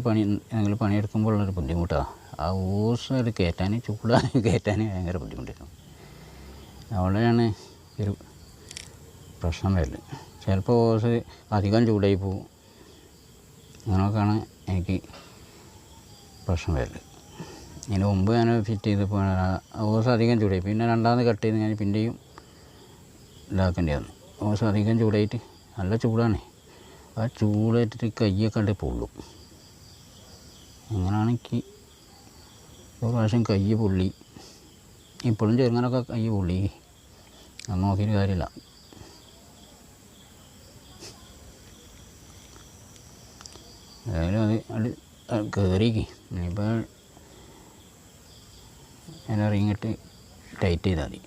പണി ഞങ്ങൾ പണിയെടുക്കുമ്പോഴുള്ളൊരു ബുദ്ധിമുട്ടാണ് ആ ഓസ് അത് കയറ്റാൻ ചൂടാൻ കയറ്റാൻ ഭയങ്കര ബുദ്ധിമുട്ടായിരുന്നു. അവിടെയാണ് ഒരു പ്രശ്നം വരൽ. ചിലപ്പോൾ ഓസ് അധികം ചൂടായി പോവും. അങ്ങനെയൊക്കെയാണ് എനിക്ക് പ്രശ്നം വരൽ. ഇതിന് മുമ്പ് ഞാൻ ഫിറ്റ് ചെയ്തപ്പോൾ ഓസ് അധികം ചൂടായി. പിന്നെ രണ്ടാമത് കട്ട് ചെയ്ത് ഞാൻ പിന്നെയും ഇതാക്കേണ്ടി വന്നു ഓസ് അധികം ചൂടായിട്ട് നല്ല ചൂടാണ്. ആ ചൂടായിട്ട് കയ്യൊക്കെ കണ്ട് പൊള്ളും. എനിക്ക് ഒരു പ്രാവശ്യം കൈ പൊള്ളി. ഇപ്പോഴും ചെറുങ്ങനൊക്കെ കൈ പൊള്ളി. അത് നോക്കിയിട്ട് കാര്യമില്ല. ഏതായാലും അത് അത് കയറിക്ക് ഇനിയിപ്പോൾ എന്നെ റിങ്ങിട്ട് ടൈറ്റ് ചെയ്താൽ മതി.